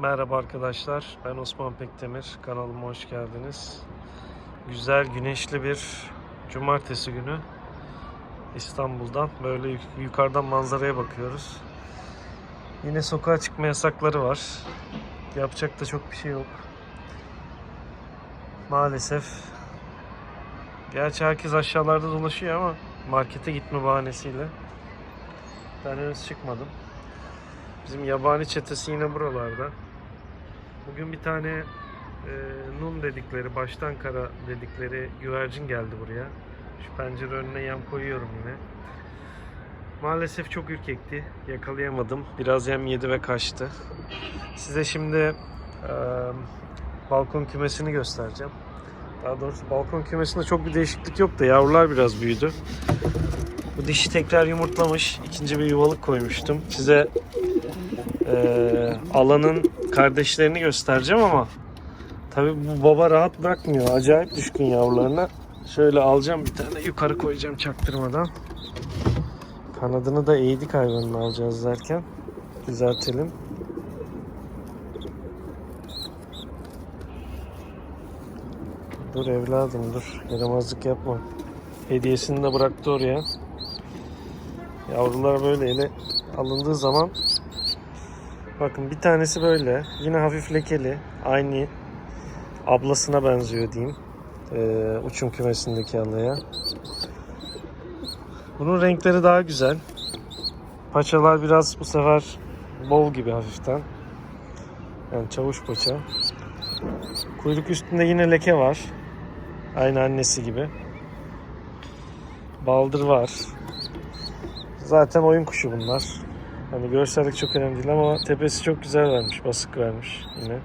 Merhaba arkadaşlar, ben Osman Pekdemir. Kanalıma hoş geldiniz. Güzel, güneşli bir cumartesi günü İstanbul'dan böyle yuk- yukarıdan manzaraya bakıyoruz. Yine sokağa çıkma yasakları var. Yapacak da çok bir şey yok. Maalesef. Gerçi herkes aşağılarda dolaşıyor ama markete gitme bahanesiyle. Ben henüz çıkmadım. Bizim yabani çetesi yine buralarda. Bugün bir tane e, nun dedikleri, baştan kara dedikleri güvercin geldi buraya. Şu pencere önüne yem koyuyorum yine. Maalesef çok ürkekti. Yakalayamadım. Biraz yem yedi ve kaçtı. Size şimdi e, balkon kümesini göstereceğim. Daha doğrusu balkon kümesinde çok bir değişiklik yok da yavrular biraz büyüdü. Bu dişi tekrar yumurtlamış. İkinci bir yuvalık koymuştum. Size e, alanın kardeşlerini göstereceğim ama tabi bu baba rahat bırakmıyor. Acayip düşkün yavrularına. Şöyle alacağım bir tane yukarı koyacağım çaktırmadan. Kanadını da eğdik hayvanını alacağız derken düzeltelim. Dur evladım dur. Yaramazlık yapma. Hediyesini de bıraktı oraya. Yavrular böyle ele alındığı zaman bakın bir tanesi böyle. Yine hafif lekeli. Aynı ablasına benziyor diyeyim. Ee, uçum kümesindeki alaya. Bunun renkleri daha güzel. Paçalar biraz bu sefer bol gibi hafiften. Yani çavuş paça. Kuyruk üstünde yine leke var. Aynı annesi gibi. Baldır var. Zaten oyun kuşu bunlar. Hani görsellik çok önemli değil ama tepesi çok güzel vermiş. Basık vermiş yine.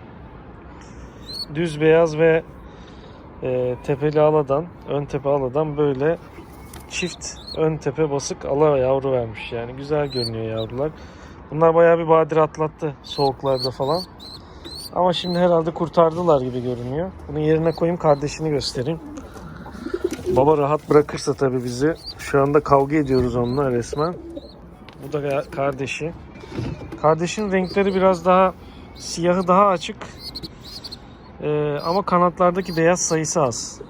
Düz beyaz ve e, tepeli aladan, ön tepe aladan böyle çift ön tepe basık ala yavru vermiş. Yani güzel görünüyor yavrular. Bunlar bayağı bir badire atlattı soğuklarda falan. Ama şimdi herhalde kurtardılar gibi görünüyor. Bunu yerine koyayım kardeşini göstereyim. Baba rahat bırakırsa tabii bizi. Şu anda kavga ediyoruz onunla resmen. Bu da kardeşi. Kardeşin renkleri biraz daha siyahı daha açık. Ee, ama kanatlardaki beyaz sayısı az.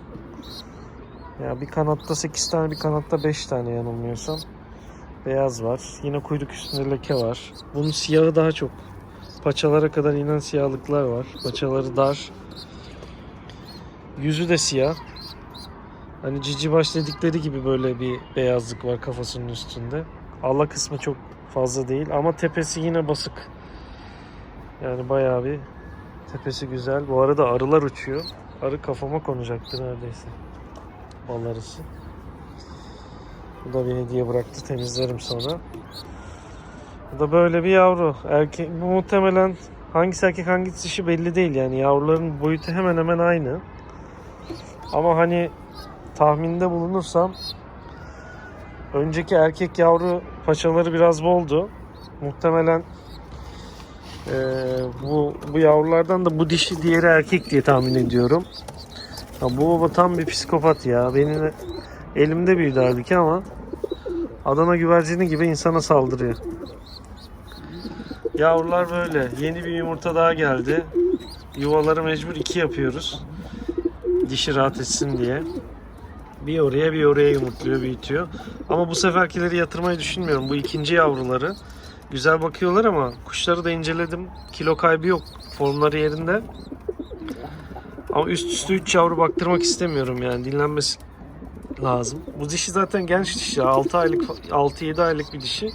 Ya bir kanatta 8 tane, bir kanatta 5 tane yanılmıyorsam. Beyaz var. Yine kuyruk üstünde leke var. Bunun siyahı daha çok. Paçalara kadar inen siyahlıklar var. Paçaları dar. Yüzü de siyah. Hani cici baş dedikleri gibi böyle bir beyazlık var kafasının üstünde. Allah kısmı çok fazla değil ama tepesi yine basık. Yani bayağı bir tepesi güzel. Bu arada arılar uçuyor. Arı kafama konacaktı neredeyse. Bal arısı. Bu da bir hediye bıraktı. Temizlerim sonra. Bu da böyle bir yavru. Erkek, bu muhtemelen hangisi erkek hangisi dişi belli değil. Yani yavruların boyutu hemen hemen aynı. Ama hani tahminde bulunursam önceki erkek yavru paçaları biraz boldu. Muhtemelen eee, bu bu yavrulardan da bu dişi diğeri erkek diye tahmin ediyorum. Ya bu baba tam bir psikopat ya. Benim elimde büyüdü halbuki ama Adana güvercini gibi insana saldırıyor. Yavrular böyle. Yeni bir yumurta daha geldi. Yuvaları mecbur iki yapıyoruz. Dişi rahat etsin diye. Bir oraya bir oraya yumurtluyor, büyütüyor. Ama bu seferkileri yatırmayı düşünmüyorum. Bu ikinci yavruları. Güzel bakıyorlar ama kuşları da inceledim. Kilo kaybı yok. Formları yerinde. Ama üst üste 3 yavru baktırmak istemiyorum yani. Dinlenmesi lazım. Bu dişi zaten genç dişi. 6 aylık 6-7 aylık bir dişi.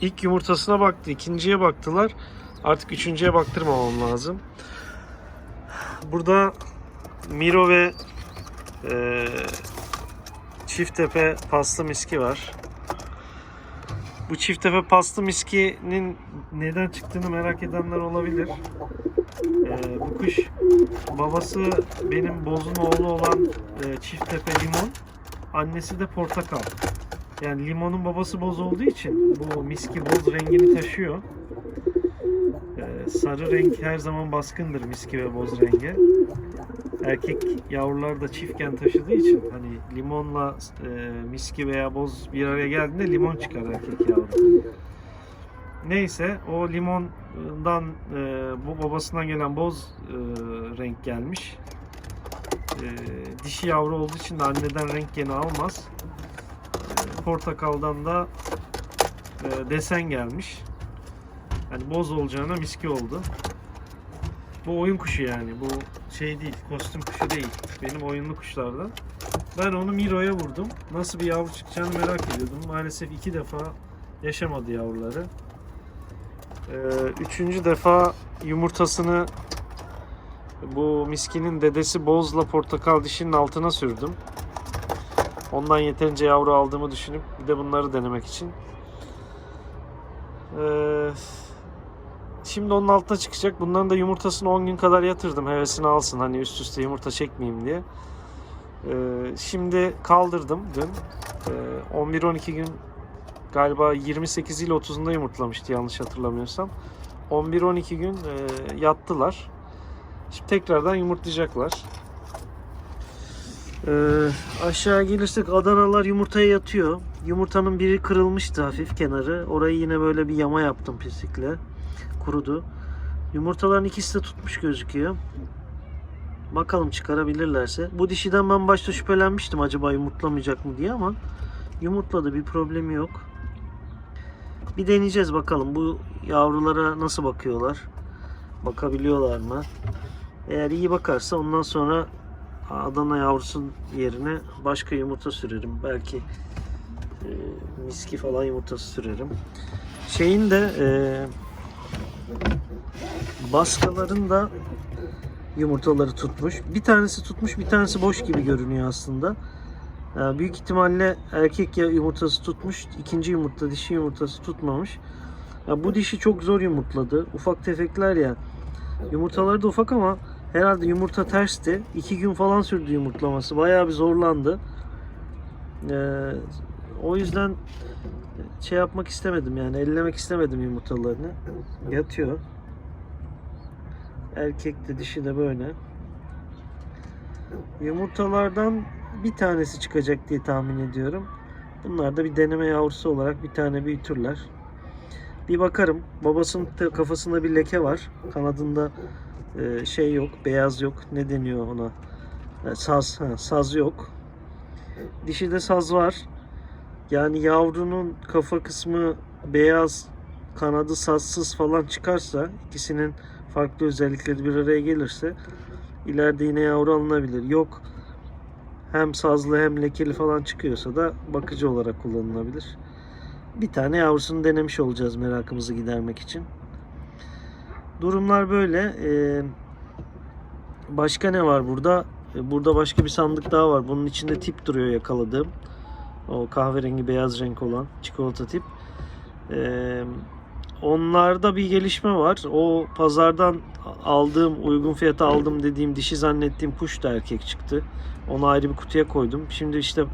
İlk yumurtasına baktı, ikinciye baktılar. Artık üçüncüye baktırmamam lazım. Burada Miro ve e, çift tepe paslı miski var. Bu çift tepe paslı miskinin neden çıktığını merak edenler olabilir. E, bu kuş babası benim bozun oğlu olan e, çift tepe limon. Annesi de portakal. Yani limonun babası boz olduğu için bu miski boz rengini taşıyor. Ee, sarı renk her zaman baskındır miski ve boz rengi. Erkek yavrular da çiftken taşıdığı için hani limonla e, miski veya boz bir araya geldiğinde limon çıkar erkek yavru. Neyse o limon yavrusundan e, bu babasından gelen boz e, renk gelmiş. E, dişi yavru olduğu için de anneden renk gene almaz. E, portakaldan da e, desen gelmiş. Yani boz olacağına miski oldu. Bu oyun kuşu yani. Bu şey değil, kostüm kuşu değil. Benim oyunlu kuşlardan. Ben onu Miro'ya vurdum. Nasıl bir yavru çıkacağını merak ediyordum. Maalesef iki defa yaşamadı yavruları. Ee, üçüncü defa yumurtasını bu miskinin dedesi bozla portakal dişinin altına sürdüm. Ondan yeterince yavru aldığımı düşünüp bir de bunları denemek için. Ee, şimdi onun altına çıkacak. Bunların da yumurtasını 10 gün kadar yatırdım. Hevesini alsın hani üst üste yumurta çekmeyeyim diye. Ee, şimdi kaldırdım dün. Ee, 11-12 gün galiba 28 ile 30'unda yumurtlamıştı yanlış hatırlamıyorsam. 11-12 gün e, yattılar. Şimdi tekrardan yumurtlayacaklar. Ee, aşağı gelirsek Adanalar yumurtaya yatıyor. Yumurtanın biri kırılmıştı hafif kenarı. Orayı yine böyle bir yama yaptım pislikle. Kurudu. Yumurtaların ikisi de tutmuş gözüküyor. Bakalım çıkarabilirlerse. Bu dişiden ben başta şüphelenmiştim acaba yumurtlamayacak mı diye ama yumurtladı bir problemi yok. Bir deneyeceğiz bakalım bu yavrulara nasıl bakıyorlar. Bakabiliyorlar mı? Eğer iyi bakarsa ondan sonra Adana yavrusu yerine başka yumurta sürerim. Belki e, miski falan yumurtası sürerim. Şeyin de e, baskaların da yumurtaları tutmuş. Bir tanesi tutmuş, bir tanesi boş gibi görünüyor aslında. Ee, büyük ihtimalle erkek ya yumurtası tutmuş, ikinci yumurta dişi yumurtası tutmamış. Ya bu dişi çok zor yumurtladı. Ufak tefekler ya. Yumurtaları da ufak ama herhalde yumurta tersti. İki gün falan sürdü yumurtlaması. Bayağı bir zorlandı. Ee, o yüzden şey yapmak istemedim yani ellemek istemedim yumurtalarını. Yatıyor. Erkek de dişi de böyle. Yumurtalardan bir tanesi çıkacak diye tahmin ediyorum. Bunlar da bir deneme yavrusu olarak bir tane büyütürler. Bir bakarım. Babasının da kafasında bir leke var. Kanadında e, şey yok, beyaz yok. Ne deniyor ona? E, saz, ha, saz yok. Dişide saz var. Yani yavrunun kafa kısmı beyaz, kanadı sazsız falan çıkarsa ikisinin farklı özellikleri bir araya gelirse ileride yine yavru alınabilir. Yok hem sazlı hem lekeli falan çıkıyorsa da bakıcı olarak kullanılabilir. Bir tane yavrusunu denemiş olacağız merakımızı gidermek için. Durumlar böyle. Ee, başka ne var burada? Ee, Burada başka bir sandık daha var. Bunun içinde tip duruyor yakaladığım. O kahverengi beyaz renk olan çikolata tip. Ee, onlarda bir gelişme var. O pazardan aldığım, uygun fiyata aldım dediğim dişi zannettiğim kuş da erkek çıktı. Onu ayrı bir kutuya koydum. Şimdi işte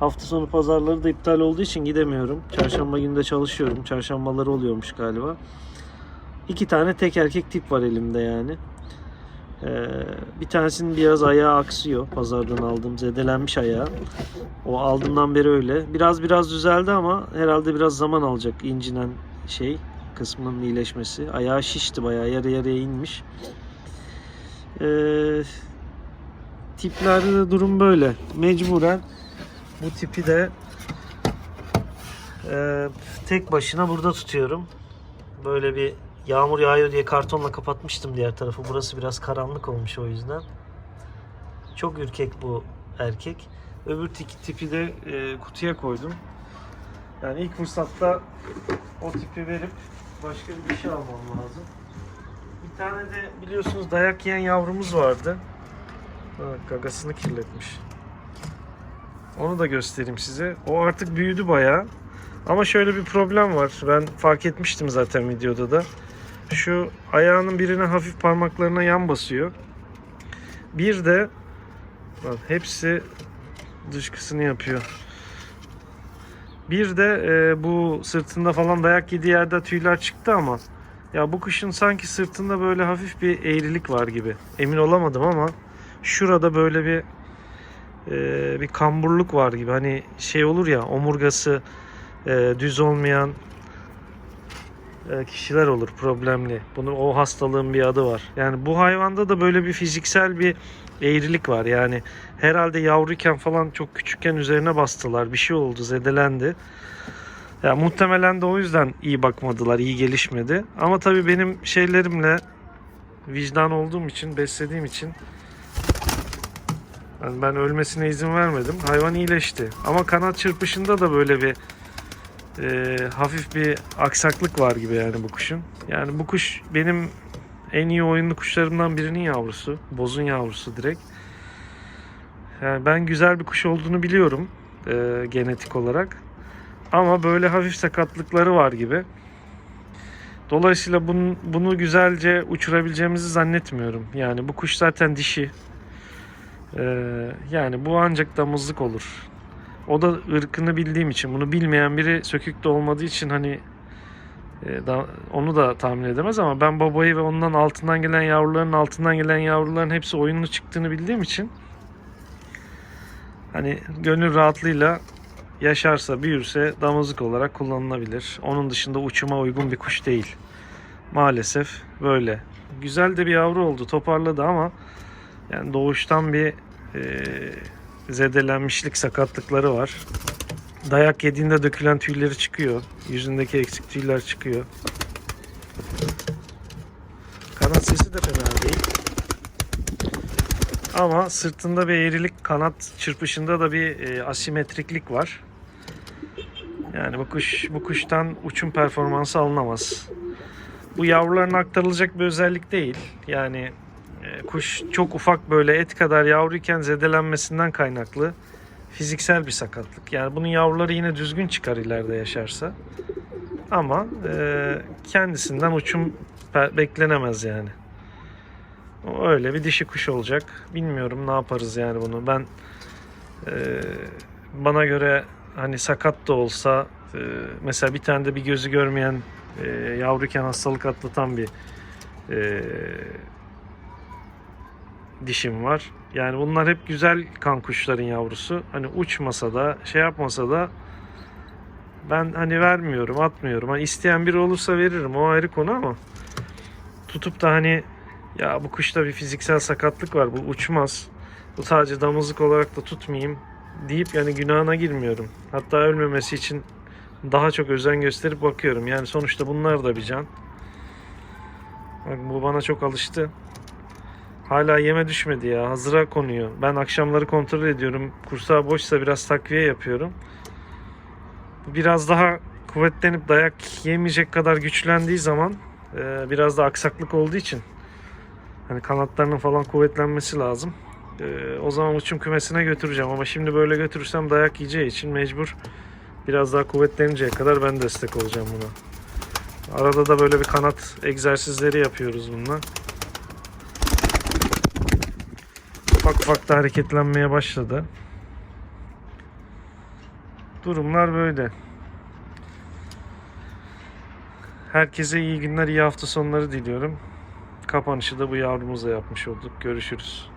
hafta sonu pazarları da iptal olduğu için gidemiyorum. Çarşamba günü de çalışıyorum. Çarşambaları oluyormuş galiba. İki tane tek erkek tip var elimde yani. Ee, bir tanesinin biraz ayağı aksıyor. Pazardan aldığım zedelenmiş ayağı. O aldığımdan beri öyle. Biraz biraz düzeldi ama herhalde biraz zaman alacak incinen şey kısmının iyileşmesi. Ayağı şişti bayağı yarı yarıya inmiş. Ee, tiplerde de durum böyle. Mecburen bu tipi de e, tek başına burada tutuyorum. Böyle bir yağmur yağıyor diye kartonla kapatmıştım diğer tarafı. Burası biraz karanlık olmuş o yüzden. Çok ürkek bu erkek. Öbür tipi de e, kutuya koydum. Yani ilk fırsatta o tipi verip başka bir şey almam lazım. Bir tane de biliyorsunuz dayak yiyen yavrumuz vardı. Bak gagasını kirletmiş. Onu da göstereyim size. O artık büyüdü bayağı. Ama şöyle bir problem var. Ben fark etmiştim zaten videoda da. Şu ayağının birine hafif parmaklarına yan basıyor. Bir de bak hepsi dışkısını yapıyor. Bir de e, bu sırtında falan dayak yediği yerde tüyler çıktı ama ya bu kuşun sanki sırtında böyle hafif bir eğrilik var gibi. Emin olamadım ama şurada böyle bir e, bir kamburluk var gibi. Hani şey olur ya omurgası e, düz olmayan kişiler olur problemli. Bunu o hastalığın bir adı var. Yani bu hayvanda da böyle bir fiziksel bir eğrilik var. Yani herhalde yavruyken falan çok küçükken üzerine bastılar. Bir şey oldu, zedelendi. Ya muhtemelen de o yüzden iyi bakmadılar, iyi gelişmedi. Ama tabii benim şeylerimle vicdan olduğum için, beslediğim için yani ben ölmesine izin vermedim. Hayvan iyileşti. Ama kanat çırpışında da böyle bir e, hafif bir aksaklık var gibi yani bu kuşun. Yani bu kuş benim en iyi oyunlu kuşlarımdan birinin yavrusu. Bozun yavrusu direkt. Yani ben güzel bir kuş olduğunu biliyorum e, genetik olarak. Ama böyle hafif sakatlıkları var gibi. Dolayısıyla bunu, bunu güzelce uçurabileceğimizi zannetmiyorum. Yani bu kuş zaten dişi. Ee, yani bu ancak damızlık olur. O da ırkını bildiğim için bunu bilmeyen biri sökük de olmadığı için hani e, da, onu da tahmin edemez ama ben babayı ve ondan altından gelen yavruların altından gelen yavruların hepsi oyunlu çıktığını bildiğim için hani gönül rahatlığıyla yaşarsa büyürse damızlık olarak kullanılabilir. Onun dışında uçuma uygun bir kuş değil. Maalesef böyle. Güzel de bir yavru oldu toparladı ama yani doğuştan bir e, zedelenmişlik sakatlıkları var. Dayak yediğinde dökülen tüyleri çıkıyor. Yüzündeki eksik tüyler çıkıyor. Kanat sesi de fena değil. Ama sırtında bir eğrilik, kanat çırpışında da bir e, asimetriklik var. Yani bu kuş bu kuştan uçum performansı alınamaz. Bu yavrularına aktarılacak bir özellik değil. Yani kuş çok ufak böyle et kadar yavruyken zedelenmesinden kaynaklı fiziksel bir sakatlık. Yani bunun yavruları yine düzgün çıkar ileride yaşarsa. Ama e, kendisinden uçum beklenemez yani. O öyle bir dişi kuş olacak. Bilmiyorum ne yaparız yani bunu. Ben e, bana göre hani sakat da olsa e, mesela bir tane de bir gözü görmeyen e, yavruyken hastalık atlatan bir e, dişim var. Yani bunlar hep güzel kan kuşların yavrusu. Hani uçmasa da şey yapmasa da ben hani vermiyorum, atmıyorum. Hani isteyen biri olursa veririm. O ayrı konu ama tutup da hani ya bu kuşta bir fiziksel sakatlık var. Bu uçmaz. Bu sadece damızlık olarak da tutmayayım deyip yani günahına girmiyorum. Hatta ölmemesi için daha çok özen gösterip bakıyorum. Yani sonuçta bunlar da bir can. Bak bu bana çok alıştı. Hala yeme düşmedi ya. Hazıra konuyor. Ben akşamları kontrol ediyorum. Kursağı boşsa biraz takviye yapıyorum. Biraz daha kuvvetlenip dayak yemeyecek kadar güçlendiği zaman e, biraz da aksaklık olduğu için hani kanatlarının falan kuvvetlenmesi lazım. E, o zaman uçum kümesine götüreceğim ama şimdi böyle götürürsem dayak yiyeceği için mecbur biraz daha kuvvetleninceye kadar ben destek olacağım buna. Arada da böyle bir kanat egzersizleri yapıyoruz bununla. Ufak ufak da hareketlenmeye başladı. Durumlar böyle. Herkese iyi günler, iyi hafta sonları diliyorum. Kapanışı da bu yavrumuzla yapmış olduk. Görüşürüz.